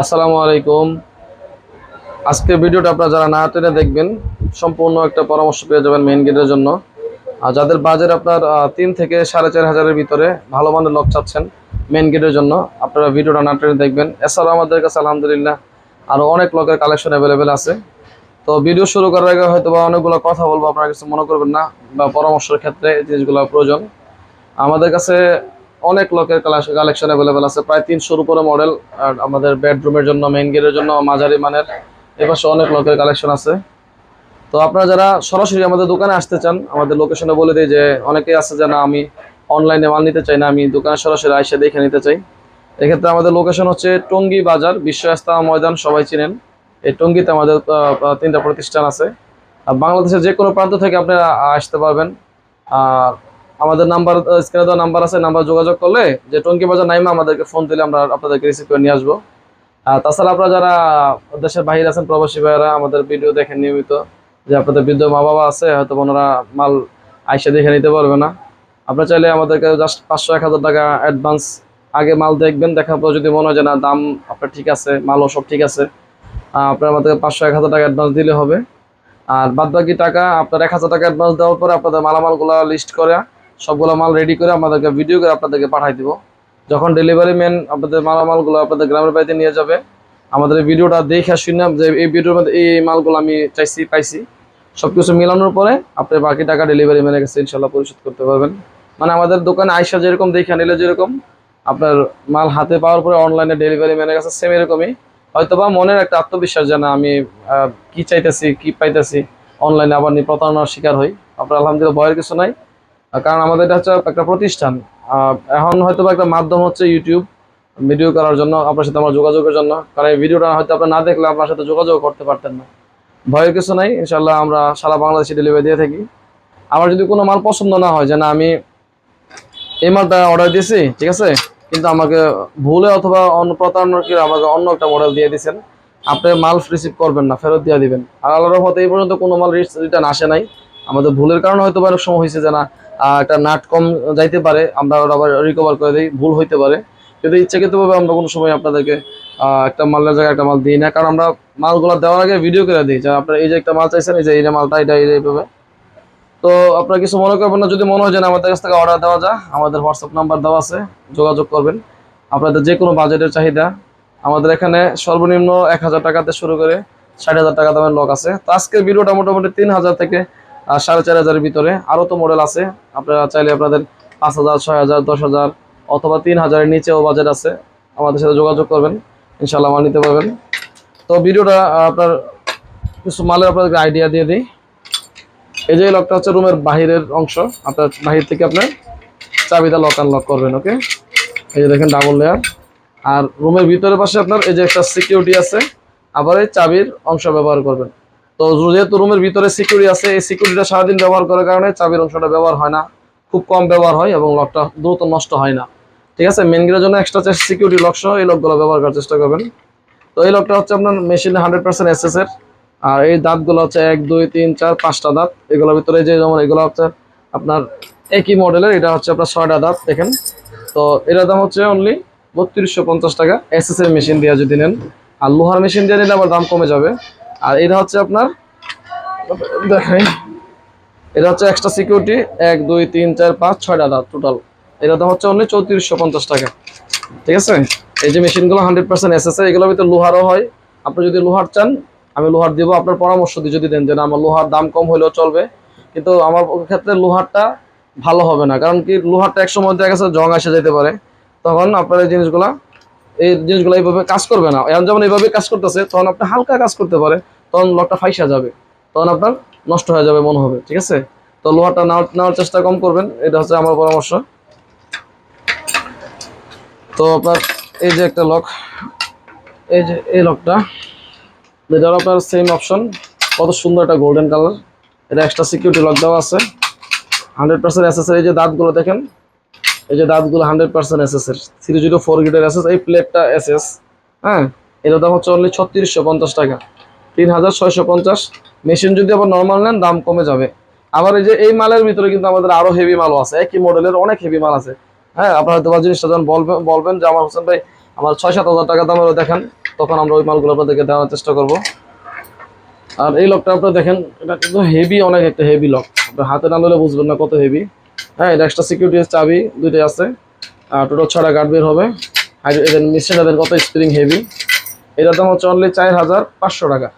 আসসালামু আলাইকুম। আজকের ভিডিওটা আপনারা যারা না টেনে দেখবেন, সম্পূর্ণ একটা পরামর্শ পেয়ে যাবেন মেইন গেটের জন্য। আর যাদের বাজেট আপনার তিন থেকে সাড়ে চার হাজারের ভিতরে ভালো মানের লক চাচ্ছেন মেইন গেটের জন্য, আপনারা ভিডিওটা না টেনে দেখবেন। এছাড়াও আমাদের কাছে আলহামদুলিল্লাহ আরও অনেক লকের কালেকশন অ্যাভেলেবেল আছে। তো ভিডিও শুরু করার আগে হয়তো বা অনেকগুলো কথা বলব, আপনারা কিছু মনে করবেন না বা পরামর্শের ক্ষেত্রে জিনিসগুলো প্রয়োজন। আমাদের কাছে অনেক লোকের কালেকশন অ্যাভেলেবেল আছে। প্রায় তিনশোর উপরে মডেল আর আমাদের বেডরুমের জন্য মেইন গেটের জন্য, মাঝারি মানের। এপাশে অনেক লোকের কালেকশন আছে। তো আপনারা যারা সরাসরি আমাদের দোকানে আসতে চান, আমাদের লোকেশনে বলে দিই যে, অনেকেই আছে যে, না, আমি অনলাইনে মাল নিতে চাই না, আমি দোকানে সরাসরি আইসে দেখে নিতে চাই। এক্ষেত্রে আমাদের লোকেশন হচ্ছে টঙ্গী বাজার বিশ্ব ইস্তামা ময়দান, সবাই চিনেন। এই টঙ্গীতে আমাদের তিনটা প্রতিষ্ঠান আছে। আর বাংলাদেশের যে কোনো প্রান্ত থেকে আপনারা আসতে পারবেন। আর আমাদের নাম্বার স্ক্রিনে দেওয়া নাম্বার আছে, নাম্বার যোগাযোগ করলে যে টঙ্কি বাজার নাইমা আমাদেরকে ফোন দিলে আমরা আপনাদেরকে রিসিভ করে নিয়ে আসব। আর তাছাড়া আপনারা যারা দেশের বাইরে আছেন, প্রবাসী ভাইয়েরা, আমাদের ভিডিও দেখেন নিয়মিত, যে আপনাদের বৃদ্ধ মা বাবা আছে, হয়তো ওনারা মাল আইসা দেখে নিতে পারবে না। আপনারা চাইলে আমাদেরকে জাস্ট পাঁচশো, এক হাজার টাকা অ্যাডভান্স আগে মাল দেখবেন, দেখার পর যদি মনে হয় যে না, দাম আপনার ঠিক আছে, মালও সব ঠিক আছে আপনার আমাদেরকে পাঁচশো, এক হাজার টাকা অ্যাডভান্স দিলে হবে। আর বাদ বাকি টাকা আপনার এক হাজার টাকা অ্যাডভান্স দেওয়ার পরে আপনাদের মালামালগুলো লিস্ট করে সবগুলো মাল রেডি করে আমাদেরকে ভিডিও করে আপনাদেরকে পাঠাই দিব। যখন ডেলিভারি ম্যান আপনাদের মালামালগুলো আপনাদের গ্রামের বাড়িতে নিয়ে যাবে, আমাদের ভিডিওটা দেখে শুনলাম যে এই ভিডিওর মধ্যে এই মালগুলো আমি চাইছি, পাইছি সব কিছু মিলানোর পরে আপনি বাকি টাকা ডেলিভারি ম্যানের কাছে ইনশাল্লাহ পরিশোধ করতে পারবেন। মানে আমাদের দোকানে আইসা যেরকম, দেখে নিলে যেরকম, আপনার মাল হাতে পাওয়ার পরে অনলাইনে ডেলিভারি ম্যানের কাছে সেম এরকমই। হয়তো বা মনের একটা আত্মবিশ্বাস যে না আমি কি চাইতেছি, কি পাইতেছি অনলাইনে আবার নিয়ে প্রতারণার শিকার হই। আপনার আলহামদুলিল্লাহ, ভয়ের কিছু নাই। কারণ আমাদের এটা হচ্ছে একটা প্রতিষ্ঠান। এখন হয়তো একটা মাধ্যম হচ্ছে ইউটিউব ভিডিও করার জন্য, আপনার সাথে আমার যোগাযোগের জন্য। কারণ এই ভিডিওটা হয়তো আপনি না দেখলে আপনার সাথে যোগাযোগ করতে পারতেন না। ভয়ের কিছু নাই ইনশাল্লাহ আমরা সারা বাংলাদেশে ডেলিভারি দিয়ে থাকি। আমার যদি কোনো মাল পছন্দ না হয়, যে না, আমি এই মালটা অর্ডার দিয়েছি, ঠিক আছে? কিন্তু আমাকে ভুলে অথবা অন্য প্রতারণার কি আমাকে অন্য একটা মডেল দিয়ে দিয়েছেন, আপনি মাল রিসিভ করবেন না, ফেরত দিয়ে দিবেন। আর আল্লাহর রহমতে এই পর্যন্ত কোনো মাল রিটার্ন আসে নাই। আমাদের ভুলের কারণে হয়তো অনেক সময় হয়েছে যে না একটা নাট কম যাইতে পারে, আমরা আবার রিকভার করে দিই, ভুল হইতে পারে। কিন্তু ইচ্ছাকৃতভাবে আমরা কোনো সময় আপনাদেরকে একটা মালের জায়গায় একটা মাল দিই না, কারণ আমরা মালগুলো দেওয়ার আগে ভিডিও করে দিই, যে আপনার এই যে একটা মাল চাইছেন, এই যে এই মালটা, এটা এইভাবে। তো আপনার কিছু মনে করবেন না, যদি মনে হয় যে আমাদের কাছ থেকে অর্ডার দেওয়া যায় আমাদের হোয়াটসঅ্যাপ নাম্বার দেওয়া আছে, যোগাযোগ করবেন। আপনাদের যে কোনো বাজেটের চাহিদা, আমাদের এখানে সর্বনিম্ন এক হাজার টাকাতে শুরু করে ষাট হাজার টাকা দামের লক আছে। তো আজকের ভিডিওটা মোটামুটি তিন হাজার থেকে সাড়ে চার হাজারের ভিতরে আরও তো মডেল আছে। আপনারা চাইলে আপনাদের পাঁচ হাজার, ছয় হাজার, দশ হাজার অথবা তিন হাজারের নিচেও বাজেট আছে। আমাদের সাথে যোগাযোগ করবেন ইনশাল্লাহ আমার নিতে পারবেন। তো ভিডিওটা আপনার কিছু মালের আপনাদেরকে আইডিয়া দিয়ে দিই। এই যে লকটা হচ্ছে রুমের বাহিরের অংশ, আপনার বাহির থেকে আপনার চাবিটা লক আনলক করবেন ওকে এই যে দেখেন ডাবল লেয়ার আর রুমের ভিতরের পাশে আপনার এই যে একটা সিকিউরিটি আছে, আবার এই চাবির অংশ ব্যবহার করবেন। তো যেহেতু রুমের ভিতরে সিকিউরিটি আছে, এই সিকিউরিটিটা সারাদিন ব্যবহার করার কারণে চাবির অংশটা ব্যবহার হয় না। খুব কম ব্যবহার হয় এবং লকটা দ্রুত নষ্ট হয় না। ঠিক আছে? মেন গেটের জন্য এক্সট্রা সিকিউরিটি লক সহ এই লকগুলো ব্যবহার করার চেষ্টা করবেন। তো এই লকটা হচ্ছে আপনার মেশিনে হান্ড্রেড পার্সেন্ট এসএস এর। আর এই দাঁতগুলো হচ্ছে এক, দুই, তিন, চার, পাঁচটা দাঁত। এগুলোর ভিতরে যে যেমন এগুলো হচ্ছে আপনার একই মডেলের এটা হচ্ছে আপনার ছয়টা দাঁত, দেখেন। তো এটার দাম হচ্ছে অনলি বত্রিশশো পঞ্চাশ টাকা। এসএস এর মেশিন দিয়ে যদি নেন। আর লোহার মেশিন দিয়ে নিলে আবার দাম কমে যাবে। আর এটা হচ্ছে আপনার দেখাই এটা হচ্ছে এক্সট্রা সিকিউরিটি এক, দুই, তিন, চার, পাঁচ, ছয়টা দাঁত টোটাল এটা দাম হচ্ছে অনলি চৌত্রিশশো পঞ্চাশ টাকা। ঠিক আছে? এই যে মেশিনগুলো হান্ড্রেড পার্সেন্ট এসএস এগুলোর ভিতরে লোহারও হয়। আপনি যদি লোহার চান, আমি লোহার দিব, আপনার পরামর্শ দিয়ে যদি দেন যে আমার লোহার দাম কম হলেও চলবে। কিন্তু আমার ক্ষেত্রে লোহারটা ভালো হবে না, কারণ কি লোহারটা একসময় দেখা গেছে জং এসে যেতে পারে। তখন আপনার এই জিনিসগুলা এই জিনিসগুলো এইভাবে কাজ করবে না। এখন যেমন এইভাবে কাজ করতেছে, তখন আপনি হালকা কাজ করতে পারে তখন লকটা ফাইসা যাবে, তখন আপনার নষ্ট হয়ে যাবে, মনে হবে, ঠিক আছে? তো লোহারটা নেওয়ার নেওয়ার চেষ্টা কম করবেন, এটা হচ্ছে আমার পরামর্শ। তো আপনার এই যে একটা লক, এই যে এই লকটা এটার আপনার সেম অপশন কত সুন্দর একটা গোল্ডেন কালার এটা এক্সট্রা সিকিউরিটি লক দেওয়া আছে। হান্ড্রেড পার্সেন্ট এস এই যে দাঁতগুলো দেখেন এই যে দাঁতগুলো হান্ড্রেড পার্সেন্ট এস এস এর থ্রি জিরো ফোর গিটের এসএস এই প্লেটটা এস এস হ্যাঁ? এটার দাম হচ্ছে অনলি ছত্রিশশো পঞ্চাশ টাকা। তিন হাজার ছয়শো পঞ্চাশ। মেশিন যদি আবার নর্মাল নেন, দাম কমে যাবে। আবার এই যে এই মালের ভিতরে কিন্তু আমাদের আরও হেভি মালও আছে। একই মডেলের অনেক হেভি মাল আছে। হ্যাঁ আপনার হয়তো জিনিসটা যখন বলবেন বলবেন যে আমার হোসেন ভাই, আমার ছয় সাত হাজার টাকা দামেরও দেখেন, তখন আমরা ওই মালগুলো আপনাদেরকে দেওয়ার চেষ্টা করব। আর এই লকটা আপনারা দেখেন, এটা কিন্তু হেভি অনেক একটা হেভি লক আপনার হাতে না বুঝবেন না কত হেভি হ্যাঁ এটা এক্সট্রা সিকিউরিটি চাবি দুইটাই আছে। আর টোটাল ছটা গার্ড বের হবে। আর এদের মিশিয়ে দেন কত স্প্রিং হেভি এটার দাম হচ্ছে অনলি চার হাজার পাঁচশো টাকা।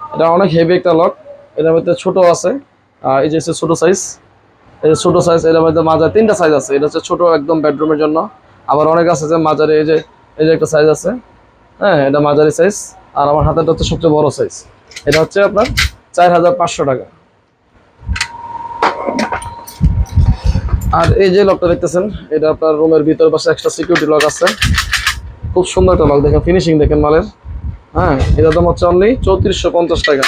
এটা অনেক হেভি একটা লক এটার মধ্যে ছোটো আছে। আর এই যে হচ্ছে ছোটো সাইজ এই যে ছোট সাইজ এটার মধ্যে মাজার তিনটা সাইজ আছে। এটা হচ্ছে ছোটো একদম বেডরুমের জন্য। আবার অনেক আছে যে মাজারে এই যে এই যে একটা সাইজ আছে। হ্যাঁ এটা মাঝারি সাইজ আর আমার হাতেরটা হচ্ছে সবচেয়ে বড় সাইজ এটা হচ্ছে আপনার চার হাজার পাঁচশো টাকা। আর এই যে লকটা দেখতেছেন, এটা আপনার রুমের ভিতর পাশে এক্সট্রা সিকিউরিটি লক আছে। খুব সুন্দর একটা লক দেখেন ফিনিশিং দেখেন মালের। হ্যাঁ এটা দাম হচ্ছে অনলি চৌত্রিশশো পঞ্চাশ টাকা,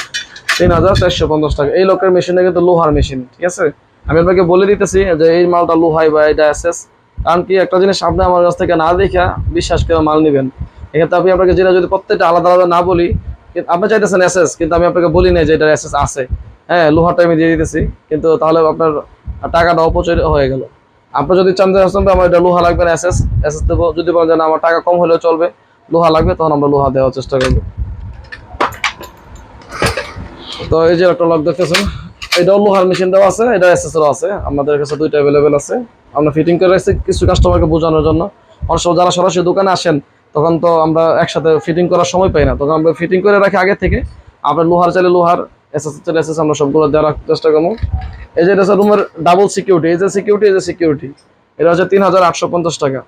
তিন হাজার চারশো পঞ্চাশ টাকা। এই লকের মেশিনটা কিন্তু লোহার মেশিন ঠিক আছে? আমি আপনাকে বলে দিতেছি যে এই মালটা লোহাই বা এটা এসএস কারণ কি একটা জিনিস আপনি আমার কাছ থেকে না দেখা বিশ্বাস করে মাল নেবেন। এক্ষেত্রে আমি আপনাকে যেটা যদি প্রত্যেকটা আলাদা আলাদা না বলি, কিন্তু আপনি চাইতেছেন এসএস কিন্তু আমি আপনাকে বলি না যে এটা এসএস আছে। হ্যাঁ লোহারটা আমি দিয়ে দিতেছি, কিন্তু তাহলে আপনার টাকাটা অপচয় হয়ে গেল। আপনি যদি চান যে আসলে আমার এটা লোহা লাগবে না, এসএস এসএস দেবো। যদি বলেন যে আমার টাকা কম হলেও চলবে, লোহা লাগবে, তখন আমরা লোহা দেওয়ার চেষ্টা করব। তো এই যে একটা লক দেখতেছেন, এটাও লোহার মেশিন আছে, এটা এসএসও আছে, আমাদের কাছে দুইটা অ্যাভেলেবেল আছে। আমরা ফিটিং করে রাখছি কিছু কাস্টমারকে বোঝানোর জন্য। অনেক যারা সরাসরি দোকানে আসেন, তখন তো আমরা একসাথে ফিটিং করার সময় পাই না। তখন আমরা ফিটিং করে রাখি আগে থেকে। আপনার লোহার চাইলে লোহার এসএস এসএস আমরা সবগুলো দেওয়ার চেষ্টা করব। এই যে এটা হচ্ছে রুমের ডাবল সিকিউরিটি এই যে সিকিউরিটি এই যে সিকিউরিটি এটা হচ্ছে তিন হাজার আটশো পঞ্চাশ টাকা।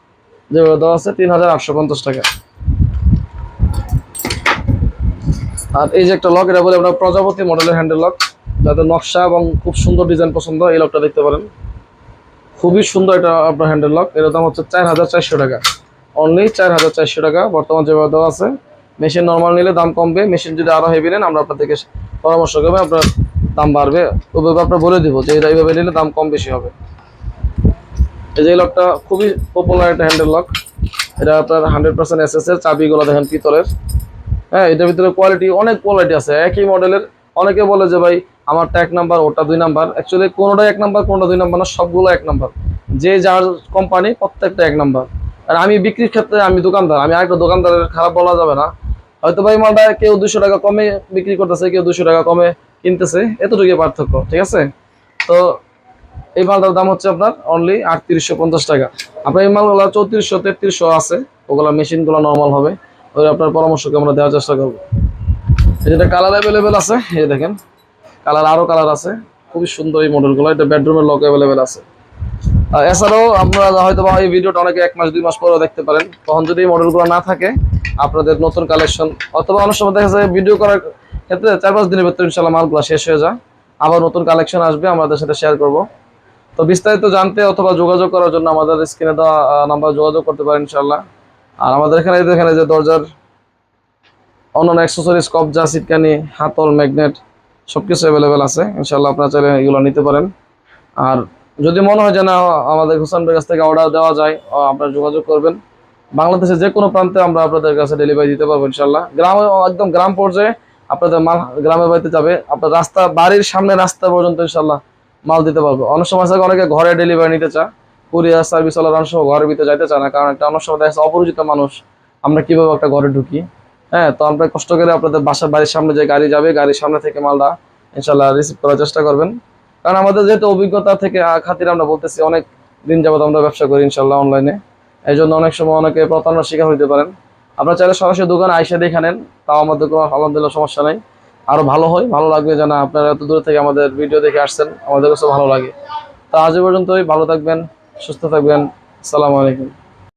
যেভাবে দেওয়া আছে, তিন হাজার আটশো পঞ্চাশ টাকা। আর এই যে একটা লক এটা আপনার প্রজাপতি মডেলের হ্যান্ডেল লক নকশা এবং খুব সুন্দর ডিজাইন পছন্দ এই লকটা দেখতে পারেন। খুবই সুন্দর এটা আপনার হ্যান্ডেল লক এর দাম হচ্ছে চার হাজার চারশো টাকা। অনলি চার হাজার চারশো টাকা। বর্তমান যেভাবে দেওয়া আছে মেশিন নর্মাল নিলে দাম কমবে। মেশিন যদি আরও হেভি নেন, আমরা আপনাদেরকে পরামর্শ করবে, আপনার দাম বাড়বে। ওইভাবে আপনার বলে দিব যে এটা এইভাবে নিলে দাম কম বেশি হবে। এই যে লকটা খুবই পপুলার একটা হ্যান্ডেল লক এটা আপনার হান্ড্রেড পার্সেন্ট এস এস এর চাবিগুলো দেখেন পিতলের। হ্যাঁ এটার ভিতরে কোয়ালিটি অনেক কোয়ালিটি আছে। একই মডেলের অনেকে বলে যে ভাই আমারটা এক নাম্বার ওটা দুই নাম্বার অ্যাকচুয়ালি কোনোটাই এক নাম্বার কোনোটা দুই নাম্বার না, সবগুলো এক নাম্বার যে যার কোম্পানি প্রত্যেকটা এক নাম্বার আর আমি বিক্রির ক্ষেত্রে আমি দোকানদার, আমি আরেকটা দোকানদারের খারাপ বলা যাবে না। হয়তো ভাই মালটা কেউ দুশো টাকা কমে বিক্রি করতেছে, কেউ দুশো টাকা কমে কিনতেছে, এতটুকুই পার্থক্য, ঠিক আছে? তো এই মালটার দাম হচ্ছে আপনার অনলি আটত্রিশশো পঞ্চাশ টাকা। আপনার এই মালগুলো চৌত্রিশশো, তেত্রিশশো আছে, ওগুলো মেশিনগুলো নর্মাল হবে। ওই আপনার পরামর্শকে আমরা দেওয়ার চেষ্টা করব। যেটা কালার অ্যাভেলেবেল আছে, এই দেখেন কালার আরও কালার আছে, খুবই সুন্দর এই মডেলগুলো এটা বেডরুমের লক অ্যাভেলেবেল আছে। এছাড়াও আপনারা হয়তো বা এই ভিডিওটা অনেকে এক মাস, দুই মাস পরেও দেখতে পারেন। তখন যদি এই মডেলগুলো না থাকে, আপনাদের নতুন কালেকশন অথবা অনেক সময় দেখা যায় ভিডিও করার ক্ষেত্রে চার পাঁচ দিনের ভিতরে ইনশাল্লাহ মালগুলো শেষ হয়ে যায়। আবার নতুন কালেকশন আসবে, আমাদের সাথে শেয়ার করব। তো বিস্তারিত জানতে অথবা যোগাযোগ করার জন্য আমাদের স্ক্রিনে দেওয়া নাম্বার যোগাযোগ করতে পারেন ইনশাল্লাহ আর আমাদের এখানে, এই যে দরজার অন্যান্য অ্যাক্সেসরিজ কবজা সিটকানি হাতল ম্যাগনেট সব কিছু অ্যাভেলেবেল আছে। ইনশাল্লাহ আপনারা চাইলে এগুলো নিতে পারেন। আর যদি মনে হয় যে না, আমাদের হোসেন ভাইয়ের কাছ থেকে অর্ডার দেওয়া যায় আপনারা যোগাযোগ করবেন। বাংলাদেশের যে কোনো প্রান্তে আমরা আপনাদের কাছে ডেলিভারি দিতে পারব ইনশাল্লাহ গ্রামে, একদম গ্রাম পর্যায়ে আপনাদের মাল গ্রামের বাড়িতে যাবে। আপনার রাস্তা, বাড়ির সামনে রাস্তা পর্যন্ত ইনশাল্লাহ মাল দিতে পারব। অনেক সময় আছে অনেকে ঘরে ডেলিভারি নিতে চায়। কুরিয়ার সার্ভিস ওয়ালা অনেক সময় ঘরের ভিতরে যাইতে চায় না। কারণ একটা অনেক সময় দেখা অপরিচিত মানুষ, আমরা কীভাবে একটা ঘরে ঢুকি? হ্যাঁ তো আমরা কষ্ট করে আপনাদের বাসার বাড়ির সামনে যে গাড়ি যাবে, গাড়ির সামনে থেকে মালটা ইনশাল্লাহ রিসিভ করার চেষ্টা করবেন। কারণ আমাদের যেহেতু অভিজ্ঞতা থেকে খাতিরে আমরা বলতেছি, অনেক দিন যাবত আমরা ব্যবসা করি ইনশাল্লাহ অনলাইনে এই জন্য অনেক সময় অনেকে প্রতারণার শিকার হইতে পারেন। আপনার চাইলে সরাসরি দোকানে আইসা দেখে নেন, তাও আমাদের কোনো আলহামদুলিল্লাহ সমস্যা নেই। আরও ভালো হয়, ভালো লাগবে যেন আপনারা এত দূর থেকে আমাদের ভিডিও দেখে আসছেন, আমাদের কাছে ভালো লাগে। তা আজ পর্যন্তই, ভালো থাকবেন, সুস্থ থাকবেন, আসসালামু আলাইকুম।